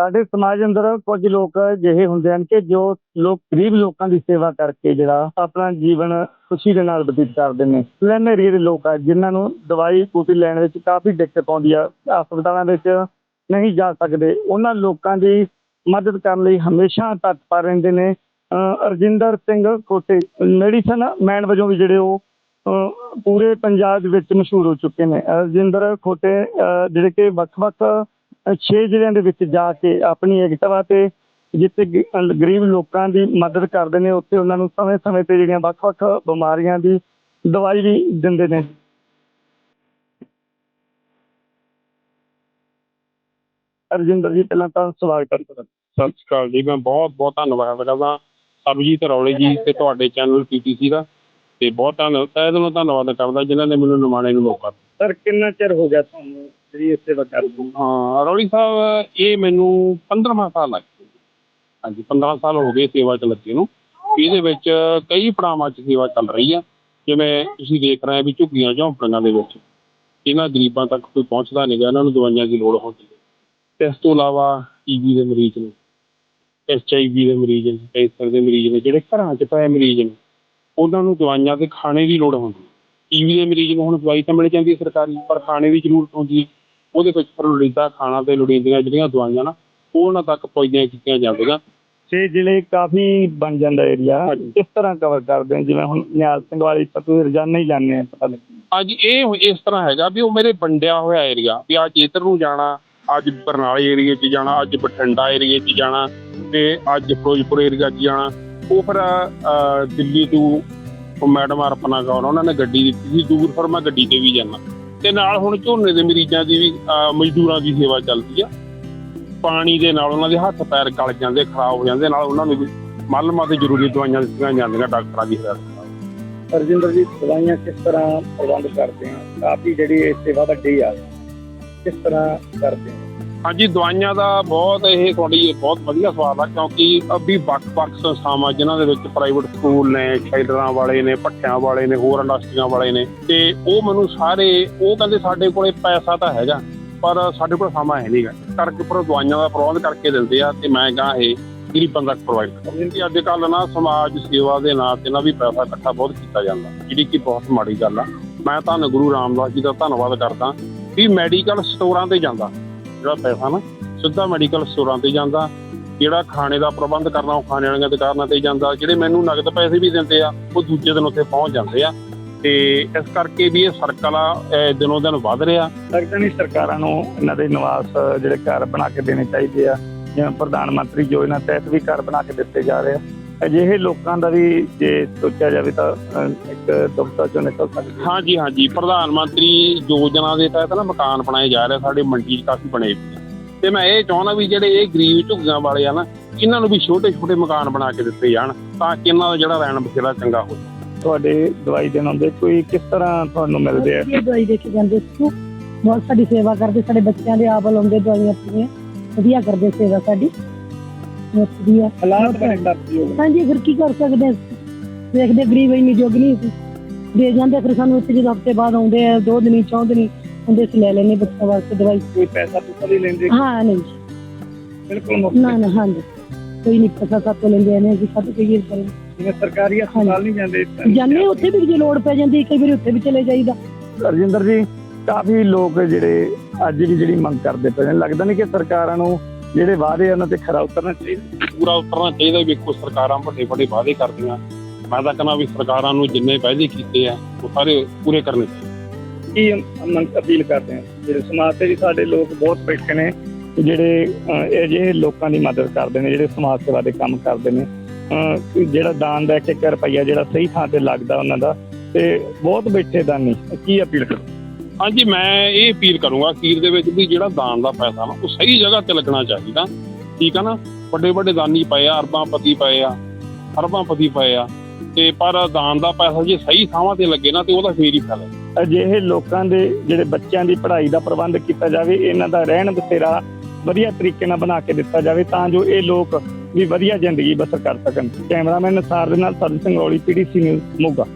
ਸਾਡੇ ਸਮਾਜ ਅੰਦਰ ਕੁਝ ਲੋਕ ਅਜਿਹੇ ਹੁੰਦੇ ਹਨ ਕਿ ਜੋ ਲੋਕ, ਗਰੀਬ ਲੋਕਾਂ ਦੀ ਸੇਵਾ ਕਰਕੇ ਜਿਹੜਾ ਆਪਣਾ ਜੀਵਨ ਖੁਸ਼ੀ ਦੇ ਨਾਲ ਬਤੀਤ ਕਰਦੇ ਨੇ। ਲੈਨ ਏਰੀਏ ਦੇ ਲੋਕ ਆ, ਜਿਨ੍ਹਾਂ ਨੂੰ ਦਵਾਈ ਬੂਟੀ ਲੈਣ ਵਿੱਚ ਕਾਫੀ ਦਿੱਕਤ ਆਉਂਦੀ ਆ, ਹਸਪਤਾਲਾਂ ਵਿੱਚ ਨਹੀਂ ਜਾ ਸਕਦੇ। ਉਹਨਾਂ ਲੋਕਾਂ ਦੀ ਮਦਦ ਕਰਨ ਲਈ ਹਮੇਸ਼ਾ ਤਤਪਰ ਰਹਿੰਦੇ ਨੇ। ਅਹ ਅਰਜਿੰਦਰ ਸਿੰਘ ਕੋਟੇ ਮੈਡੀਸਨ ਮੈਨ ਵਜੋਂ ਵੀ ਜਿਹੜੇ ਉਹ ਪੂਰੇ ਪੰਜਾਬ ਦੇ ਵਿੱਚ ਮਸ਼ਹੂਰ ਹੋ ਚੁੱਕੇ ਨੇ। ਅਰਜਿੰਦਰ ਖੋਟੇ ਜਿਹੜੇ ਕਿ ਵੱਖ-ਵੱਖ ਛੇ ਜ਼ਿਲ੍ਹਿਆਂ ਦੇ ਵਿੱਚ ਜਾ ਕੇ ਆਪਣੀ ਐਕਟਿਵਾ ਤੇ ਜਿੱਥੇ ਗ- ਅਹ ਗਰੀਬ ਲੋਕਾਂ ਦੀ ਮਦਦ ਕਰਦੇ ਨੇ, ਉੱਥੇ ਉਹਨਾਂ ਨੂੰ ਸਮੇਂ-ਸਮੇਂ ਤੇ ਜਿਹੜੀਆਂ ਵੱਖ-ਵੱਖ ਬਿਮਾਰੀਆਂ ਦੀ ਦਵਾਈ ਵੀ ਦਿੰਦੇ ਨੇ। ਅਰਜਿੰਦਰ ਜੀ, ਪਹਿਲਾਂ ਤਾਂ ਸਵਾਗਤ ਕਰਦਾ ਸਤਿ ਸ਼੍ਰੀ ਅਕਾਲ ਜੀ, ਮੈਂ ਬਹੁਤ ਬਹੁਤ ਧੰਨਵਾਦ ਕਰਦਾ ਸਰਬਜੀਤ ਰੌਲੇ ਜੀ ਤੇ ਤੁਹਾਡੇ ਚੈਨਲ ਪੀਟੀਸੀ ਦਾ। ਤੇ ਬਹੁਤ ਧੰਨ, ਤਹਿ ਦਿਲੋਂ ਧੰਨਵਾਦ ਕਰਦਾ ਜਿਨ੍ਹਾਂ ਨੇ ਮੈਨੂੰ ਨਿਮਾਣੇ ਨੂੰ ਮੌਕਾ ਦਿੱਤਾ। ਸਰ, ਕਿੰਨਾ ਚਿਰ ਹੋ ਗਿਆ ਤੁਹਾਨੂੰ ਜਿਹੜੀ ਇਹ ਸੇਵਾ ਕਰਦੇ ਨੂੰ ਹਾਂ, ਰੌਲੀ ਸਾਹਿਬ, ਇਹ ਮੈਨੂੰ 15ਵਾਂ ਸਾਲ ਲੱਗ ਗਿਆ ਹਾਂਜੀ 15 ਸਾਲ ਹੋ ਗਏ ਸੇਵਾ ਚ ਲੱਗੇ ਨੂੰ। ਇਹਦੇ ਵਿੱਚ ਕਈ ਪੜਾਵਾਂ ਚ ਸੇਵਾ ਚੱਲ ਰਹੀ ਆ। ਜਿਵੇਂ ਤੁਸੀਂ ਦੇਖ ਰਹੇ ਆ ਵੀ ਝੁੱਗੀਆਂ ਝੌਂਪੜੀਆਂ ਦੇ ਵਿੱਚ। ਇਹਨਾਂ ਗਰੀਬਾਂ ਤੱਕ ਕੋਈ ਪਹੁੰਚਦਾ ਨਹੀਂ ਗਾ, ਇਹਨਾਂ ਨੂੰ ਦਵਾਈਆਂ ਦੀ ਲੋੜ ਹੁੰਦੀ ਹੈ ਤੇ ਇਸ ਤੋਂ ਇਲਾਵਾ ਟੀਬੀ ਦੇ ਮਰੀਜ਼ ਨੇ ਐਚ ਆਈ ਵੀ ਦੇ ਮਰੀਜ਼ ਨੇ ਕੈਂਸਰ ਦੇ ਮਰੀਜ਼ ਨੇ, ਜਿਹੜੇ ਘਰਾਂ 'ਚ ਪਏ ਮਰੀਜ਼ ਨੇ, ਉਹਨਾਂ ਨੂੰ ਦਵਾਈਆਂ ਤੇ ਖਾਣੇ ਦੀ ਲੋੜ ਹੁੰਦੀ ਟੀਬੀ ਦੇ ਮਰੀਜ਼ ਨੂੰ ਹੁਣ ਦਵਾਈ ਤਾਂ ਮਿਲ ਜਾਂਦੀ ਹੈ ਸਰਕਾਰੀ ਪਰ ਖਾਣੇ ਦੀ ਜ਼ਰੂਰਤ ਹੁੰਦੀ ਹੈ। ਉਹਦੇ ਵਿੱਚ ਫਿਰ ਲੋੜੀਂਦਾ ਖਾਣਾ ਤੇ ਲੋੜੀਂਦੀਆਂ ਜਿਹੜੀਆਂ ਦਵਾਈਆਂ ਨਾ ਉਹ ਉਹਨਾਂ ਤੱਕ ਪਹੁੰਚਦੀਆਂ ਕੀਤੀਆਂ ਜਾਂਦੀਆਂ। ਛੇ ਜ਼ਿਲ੍ਹੇ ਕਾਫੀ ਬਣ ਜਾਂਦਾ ਏਰੀਆ। ਕਿਸ ਤਰ੍ਹਾਂ ਕਵਰ ਕਰਦੇ ਜਿਵੇਂ ਹੁਣ ਨਿਹਾਲ ਸਿੰਘ ਵਾਲੀ ਪਤੂ ਰੋਜ਼ਾਨਾ ਹੀ ਜਾਂਦੇ ਆ ਪਤਾ ਲੱਗ ਅੱਜ ਇਹ ਇਸ ਤਰ੍ਹਾਂ ਹੈਗਾ ਵੀ ਉਹ ਮੇਰੇ ਵੰਡਿਆ ਹੋਇਆ ਏਰੀਆ ਵੀ ਅੱਜ ਇੱਧਰ ਨੂੰ ਜਾਣਾ ਅੱਜ ਬਰਨਾਲੇ ਏਰੀਏ 'ਚ ਜਾਣਾ ਅੱਜ ਬਠਿੰਡਾ ਏਰੀਏ 'ਚ ਜਾਣਾ ਤੇ ਅੱਜ ਫਿਰੋਜ਼ਪੁਰ ਏਰੀਆ 'ਚ ਜਾਣਾ। ਉਹ ਫਿਰ ਦਿੱਲੀ ਤੋਂ ਮੈਡਮ ਅਰਪਨਾ ਕੌਰ ਉਹਨਾਂ ਨੇ ਗੱਡੀ ਦਿੱਤੀ ਸੀ ਦੂਰ ਫਿਰ ਮੈਂ ਗੱਡੀ ਤੇ ਵੀ ਜਾਣਾ ਤੇ ਨਾਲ ਹੁਣ ਝੋਨੇ ਦੇ ਮਰੀਜ਼ਾਂ ਦੀ ਵੀ ਅਹ, ਮਜ਼ਦੂਰਾਂ ਦੀ ਸੇਵਾ ਚੱਲਦੀ ਆ। ਪਾਣੀ ਦੇ ਨਾਲ ਉਹਨਾਂ ਦੇ ਹੱਥ ਪੈਰ ਗਲ ਜਾਂਦੇ ਖਰਾਬ ਹੋ ਜਾਂਦੇ ਨਾਲ ਉਹਨਾਂ ਨੂੰ ਵੀ ਮਲਮਾਂ ਤੇ ਜ਼ਰੂਰੀ ਦਵਾਈਆਂ ਦਿੱਤੀਆਂ ਜਾਂਦੀਆਂ ਡਾਕਟਰਾਂ ਦੀ ਹਦਾਇਤ ਨਾਲ। ਅਰਜਿੰਦਰ ਜੀ ਦਵਾਈਆਂ ਕਿਸ ਤਰ੍ਹਾਂ ਪ੍ਰਬੰਧ ਕਰਦੇ ਆ? ਕਾਫੀ ਜਿਹੜੀ ਇਹ ਸੇਵਾ ਡੇ ਆ ਕਿਸ ਤਰ੍ਹਾਂ ਕਰਦੇ ਆ? ਹਾਂਜੀ, ਦਵਾਈਆਂ ਦਾ ਬਹੁਤ ਇਹ ਤੁਹਾਡੀ ਇਹ ਬਹੁਤ ਵਧੀਆ ਸਵਾਲ ਆ, ਕਿਉਂਕਿ ਅਭੀ ਵੱਖ-ਵੱਖ ਸੰਸਥਾਵਾਂ ਜਿਨ੍ਹਾਂ ਦੇ ਵਿੱਚ ਪ੍ਰਾਈਵੇਟ ਸਕੂਲ ਨੇ, ਸ਼ੈਲਰਾਂ ਵਾਲੇ ਨੇ, ਭੱਠਿਆਂ ਵਾਲੇ ਨੇ, ਹੋਰ ਇੰਡਸਟਰੀਆਂ ਵਾਲੇ ਨੇ, ਤੇ ਉਹ ਮੈਨੂੰ ਸਾਰੇ, ਉਹ ਕਹਿੰਦੇ ਸਾਡੇ ਕੋਲੇ ਪੈਸਾ ਤਾਂ ਹੈਗਾ, ਪਰ ਸਾਡੇ ਕੋਲ ਸਮਾਂ ਹੈ ਨਹੀਂਗਾ ਕਰਕੇ ਪਰ ਦਵਾਈਆਂ ਦਾ ਪ੍ਰਬੰਧ ਕਰਕੇ ਦਿੰਦੇ ਆ, ਤੇ ਮੈਂ ਕਹਾਂ ਇਹ ਗਰੀਬਾਂ ਤੱਕ ਪ੍ਰੋਵਾਈਡ ਕਰਦਾ। ਜਿੰਦੀ ਅੱਜ ਕੱਲ੍ਹ ਨਾ ਸਮਾਜ ਸੇਵਾ ਦੇ ਨਾਂ ਤੇ ਨਾ ਵੀ ਪੈਸਾ ਇਕੱਠਾ ਬਹੁਤ ਕੀਤਾ ਜਾਂਦਾ। ਜਿਹੜੀ ਕਿ ਬਹੁਤ ਮਾੜੀ ਗੱਲ ਆ। ਮੈਂ ਤੁਹਾਨੂੰ ਗੁਰੂ ਰਾਮਦਾਸ ਜੀ ਦਾ ਧੰਨਵਾਦ ਕਰਦਾ ਵੀ ਮੈਡੀਕਲ ਸਟੋਰਾਂ ਤੇ ਜਾਂਦਾ। ਜਿਹੜਾ ਪੈਸਾ ਨਾ ਸਿੱਧਾ ਮੈਡੀਕਲ ਸਟੋਰਾਂ ਤੇ ਜਾਂਦਾ, ਜਿਹੜਾ ਖਾਣੇ ਦਾ ਪ੍ਰਬੰਧ ਕਰਨਾ ਉਹ ਖਾਣੇ ਵਾਲੀਆਂ ਦੁਕਾਨਾਂ ਤੇ ਜਾਂਦਾ, ਜਿਹੜੇ ਮੈਨੂੰ ਨਗਦ ਪੈਸੇ ਵੀ ਦਿੰਦੇ ਆ, ਉਹ ਦੂਜੇ ਦਿਨ ਉੱਥੇ ਪਹੁੰਚ ਜਾਂਦੇ ਆ। ਤੇ ਇਸ ਕਰਕੇ ਵੀ ਇਹ ਸਰਕਲ ਆ, ਇਹ ਦਿਨੋਂ ਦਿਨ ਵੱਧ ਰਿਹਾ। ਲੱਗਦਾ ਨਹੀਂ ਸਰਕਾਰਾਂ ਨੂੰ ਇਹਨਾਂ ਦੇ ਨਿਵਾਸ, ਜਿਹੜੇ ਘਰ ਬਣਾ ਕੇ ਦੇਣੇ ਚਾਹੀਦੇ ਆ ਜਿਵੇਂ ਪ੍ਰਧਾਨ ਮੰਤਰੀ ਯੋਜਨਾ ਤਹਿਤ ਵੀ ਘਰ ਬਣਾ ਕੇ ਦਿੱਤੇ ਜਾ ਰਹੇ ਆ। ਅਜਿਹੇ ਲੋਕਾਂ ਦਾ ਵੀ ਜੇ ਸੋਚਿਆ ਜਾਵੇ ਤਾਂ ਇੱਕ ਦੁਖਤਾ ਚੋਂ ਨਿਕਲ ਸਕਦੀ ਹੈ। ਹਾਂਜੀ ਹਾਂਜੀ। ਪ੍ਰਧਾਨ ਮੰਤਰੀ ਯੋਜਨਾ ਦੇ ਤਹਿਤ ਨਾ ਮਕਾਨ ਬਣਾਏ ਜਾ ਰਹੇ ਸਾਡੇ ਮੰਡੀ 'ਚ ਕਾਫੀ ਬਣੇ। ਤੇ ਮੈਂ ਇਹ ਚਾਹੁੰਦਾ ਵੀ ਜਿਹੜੇ ਇਹ ਗਰੀਬ ਝੁੱਗੀਆਂ ਵਾਲੇ ਆ ਨਾ ਇਹਨਾਂ ਨੂੰ ਵੀ ਛੋਟੇ ਛੋਟੇ ਮਕਾਨ ਬਣਾ ਕੇ ਦਿੱਤੇ ਜਾਣ ਤਾਂ ਕਿ ਇਹਨਾਂ ਦਾ ਜਿਹੜਾ ਰਹਿਣ ਬਸੇਰਾ ਚੰਗਾ ਹੋ ਜਾਵੇ। ਤੁਹਾਡੇ ਦਵਾਈ ਦੇਣ ਆਉਂਦੇ ਕੋਈ ਕਿਸ ਤਰ੍ਹਾਂ ਤੁਹਾਨੂੰ ਮਿਲਦੇ ਆ? ਦਵਾਈ ਦੇ ਕੇ ਜਾਂਦੇ ਸੀ। ਬਹੁਤ ਸਾਡੀ ਸੇਵਾ ਕਰਦੇ ਸਾਡੇ ਬੱਚਿਆਂ ਦੇ ਆਪ ਲਾਉਂਦੇ ਦਵਾਈਆਂ ਆਪਣੀਆਂ ਵਧੀਆ ਕਰਦੇ ਸੇਵਾ ਸਾਡੀ। ਬਹੁਤ ਵਧੀਆ ਹਾਲਾਤ ਬਣੇ ਦੱਸਦੀ ਹੋ ਹਾਂਜੀ ਫਿਰ ਕੀ ਕਰ ਸਕਦੇ? ਦੇਖਦੇ ਗਰੀਬ ਇੰਨੀ ਜੋਗ ਨਹੀਂ ਸੀ। ਦੇ ਜਾਂਦੇ ਫਿਰ ਸਾਨੂੰ ਇੱਥੇ ਜਦੋਂ ਹਫ਼ਤੇ ਬਾਅਦ ਆਉਂਦੇ ਆ ਦੋ ਦਿਨੀ ਚੌਂ ਦਿਨੀ ਹੁੰਦੇ ਸੀ ਲੈ ਲੈਣੇ ਬੱਚਿਆਂ ਵਾਸਤੇ ਦਵਾਈ। ਕੋਈ ਪੈਸਾ ਪੂਸਾ ਨਹੀਂ ਲੈਂਦੇ? ਹਾਂ ਨਹੀਂ। ਬਿਲਕੁਲ ਮੁਫਤ। ਨਾ ਨਾ ਹਾਂਜੀ। ਕੋਈ ਨਹੀਂ ਪੈਸਾ ਸਾਤੋਂ ਲੈਂਦੇ ਨੇ ਅਸੀਂ ਸਾਡੇ ਕਈ ਵਾਰ ਜਿਵੇਂ ਸਰਕਾਰੀ ਹਸਪਤਾਲ ਨਹੀਂ ਜਾਂਦੇ ਜਾਂਦੇ ਉੱਥੇ ਵੀ ਜੇ ਲੋੜ ਪੈ ਜਾਂਦੀ ਕਈ ਵਾਰੀ ਉੱਥੇ ਵੀ ਚਲੇ ਜਾਈਦਾ। ਰਜਿੰਦਰ ਜੀ ਕਾਫੀ ਲੋਕ ਜਿਹੜੇ ਅੱਜ ਵੀ ਜਿਹੜੀ ਮੰਗ ਕਰਦੇ ਪਏ ਨੇ ਲੱਗਦਾ ਨਹੀਂ ਕਿ ਸਰਕਾਰਾਂ ਨੂੰ ਜਿਹੜੇ ਵਾਅਦੇ ਉਹਨਾਂ ਤੇ ਖਰਾ ਉਤਰਨਾ ਚਾਹੀਦਾ। ਪੂਰਾ ਉਤਰਨਾ ਚਾਹੀਦਾ ਵੀ ਵੇਖੋ ਸਰਕਾਰਾਂ ਵੱਡੇ ਵੱਡੇ ਵਾਅਦੇ ਕਰਦੀਆਂ। ਮੈਂ ਤਾਂ ਕਹਿੰਦਾ ਵੀ ਸਰਕਾਰਾਂ ਨੂੰ ਜਿੰਨੇ ਵਾਅਦੇ ਕੀਤੇ ਆ ਉਹ ਸਾਰੇ ਪੂਰੇ ਕਰਨੇ ਚਾਹੀਦੇ। ਕੀ ਮੰਗ ਅਪੀਲ ਕਰਦੇ ਆ? ਜਿਹੜੇ ਸਮਾਜ ਤੇ ਵੀ ਸਾਡੇ ਲੋਕ ਬਹੁਤ ਬੈਠੇ ਨੇ ਜਿਹੜੇ ਅਜਿਹੇ ਲੋਕਾਂ ਦੀ ਮਦਦ ਕਰਦੇ ਨੇ ਜਿਹੜੇ ਸਮਾਜ ਸੇਵਾ ਦੇ ਕੰਮ ਕਰਦੇ ਨੇ ਜਿਹੜਾ ਦਾਨ ਦਾ ਇੱਕ ਇੱਕ ਰੁਪਈਆ ਜਿਹੜਾ ਸਹੀ ਥਾਂ ਤੇ ਲੱਗਦਾ ਉਹਨਾਂ ਦਾ ਤੇ ਬਹੁਤ ਬੈਠੇ ਦਾਨੀ ਕੀ ਅਪੀਲ ਕਰ ਹਾਂਜੀ, ਮੈਂ ਇਹ ਅਪੀਲ ਕਰੂੰਗਾ ਅਖੀਰ ਦੇ ਵਿੱਚ ਵੀ ਜਿਹੜਾ ਦਾਨ ਦਾ ਪੈਸਾ ਨਾ, ਉਹ ਸਹੀ ਜਗ੍ਹਾ ਤੇ ਲੱਗਣਾ ਚਾਹੀਦਾ। ਠੀਕ ਆ ਨਾ? ਵੱਡੇ ਵੱਡੇ ਦਾਨੀ ਪਏ ਆ ਅਰਬਾਂ ਪਤੀ ਪਏ ਆ ਅਰਬਾਂ ਪਤੀ ਪਏ ਆ, ਤੇ ਪਰ ਦਾਨ ਦਾ ਪੈਸਾ ਜੇ ਸਹੀ ਥਾਵਾਂ ਤੇ ਲੱਗੇ ਨਾ, ਤੇ ਉਹਦਾ ਫੇਰ ਹੀ ਫਾਇਦਾ। ਅਜਿਹੇ ਲੋਕਾਂ ਦੇ, ਜਿਹੜੇ ਬੱਚਿਆਂ ਦੀ ਪੜ੍ਹਾਈ ਦਾ ਪ੍ਰਬੰਧ ਕੀਤਾ ਜਾਵੇ, ਇਹਨਾਂ ਦਾ ਰਹਿਣ ਬਸੇਰਾ ਵਧੀਆ ਤਰੀਕੇ ਨਾਲ ਬਣਾ ਕੇ ਦਿੱਤਾ ਜਾਵੇ, ਤਾਂ ਜੋ ਇਹ ਲੋਕ ਵੀ ਵਧੀਆ ਜ਼ਿੰਦਗੀ ਬਸਰ ਕਰ ਸਕਣ। ਕੈਮਰਾਮੈਨ ਨਸਾਰ ਦੇ ਨਾਲ ਸਰਜਨ ਸਿੰਘ ਰੌਲੀ, ਪੀਡੀਸੀ ਨਿਊਜ਼, ਮੋਗਾ।